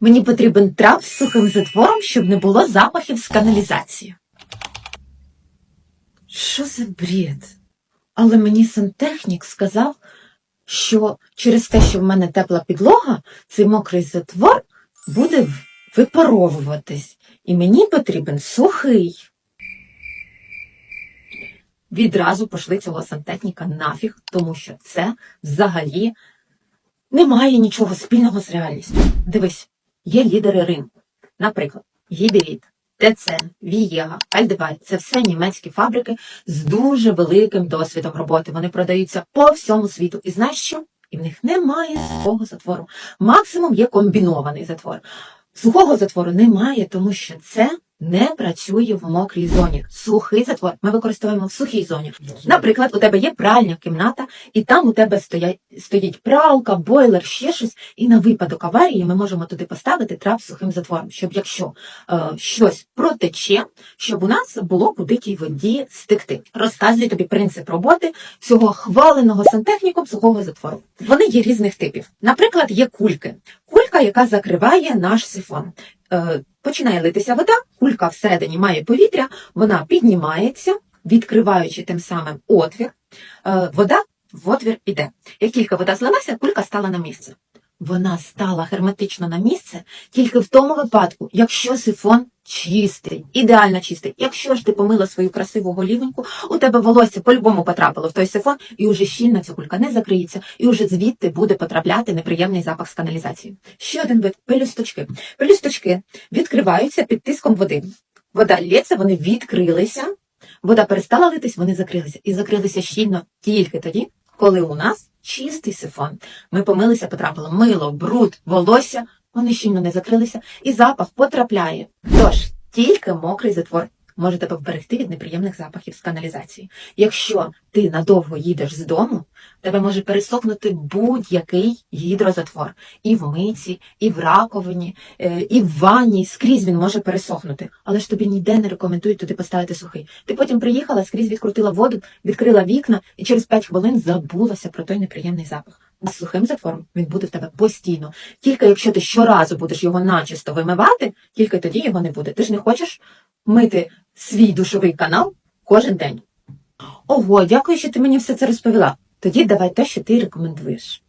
Мені потрібен трап з сухим затвором, щоб не було запахів з каналізації. Що за бред? Але мені сантехнік сказав, що через те, що в мене тепла підлога, цей мокрий затвор буде випаровуватись, і мені потрібен сухий. Відразу пошли цього сантехніка нафіг, тому що це взагалі не має нічого спільного з реальністю. Дивись, є лідери ринку. Наприклад, Гіберіт, Тецен, Вієга, Альдебай це все німецькі фабрики з дуже великим досвідом роботи. Вони продаються по всьому світу. І знаєш що? І в них немає сухого затвору. Максимум є комбінований затвор. Сухого затвору немає, тому що це не працює в мокрій зоні. Сухий затвор ми використовуємо в сухій зоні. Наприклад, у тебе є пральня кімната, і там у тебе стоять, стоїть пралка, бойлер, ще щось, і на випадок аварії ми можемо туди поставити трап з сухим затвором, щоб якщо е, щось протече, щоб у нас було куди тій воді стекти. Розказую тобі принцип роботи цього хваленого сантехніком сухого затвору. Вони є різних типів. Наприклад, є кульки. Кулька, яка закриває наш сифон. Починає литися вода, кулька всередині має повітря, вона піднімається, відкриваючи тим самим отвір. Е, вода в отвір іде. Як тільки вода злилася, кулька стала на місце. Вона стала герметично на місце тільки в тому випадку, якщо сифон чистий, ідеально чистий. Якщо ж ти помила свою красиву голівеньку, у тебе волосся по-любому потрапило в той сифон, і уже щільно ця кулька не закриється, і уже звідти буде потрапляти неприємний запах з каналізації. Ще один вид пелюсточки. Пелюсточки відкриваються під тиском води. Вода лється, вони відкрилися, вода перестала литись, вони закрилися. І закрилися щільно тільки тоді, коли у нас чистий сифон. Ми помилися, потрапило мило, бруд, волосся, вони щільно не закрилися, і запах потрапляє. Тож, тільки мокрий затвор може тебе вберегти від неприємних запахів з каналізації. Якщо ти надовго їдеш з дому, тебе може пересохнути будь-який гідрозатвор. І в миці, і в раковині, е, і в ванні, скрізь він може пересохнути. Але ж тобі ніде не рекомендують туди поставити сухий. Ти потім приїхала, скрізь відкрутила воду, відкрила вікна і через 5 хвилин забулася про той неприємний запах. А з сухим затвором він буде в тебе постійно. Тільки якщо ти щоразу будеш його начисто вимивати, тільки тоді його не буде. Ти ж не хочеш мити свій душовий канал кожен день. Ого, дякую, що ти мені все це розповіла. Тоді давай те, що ти рекомендуєш.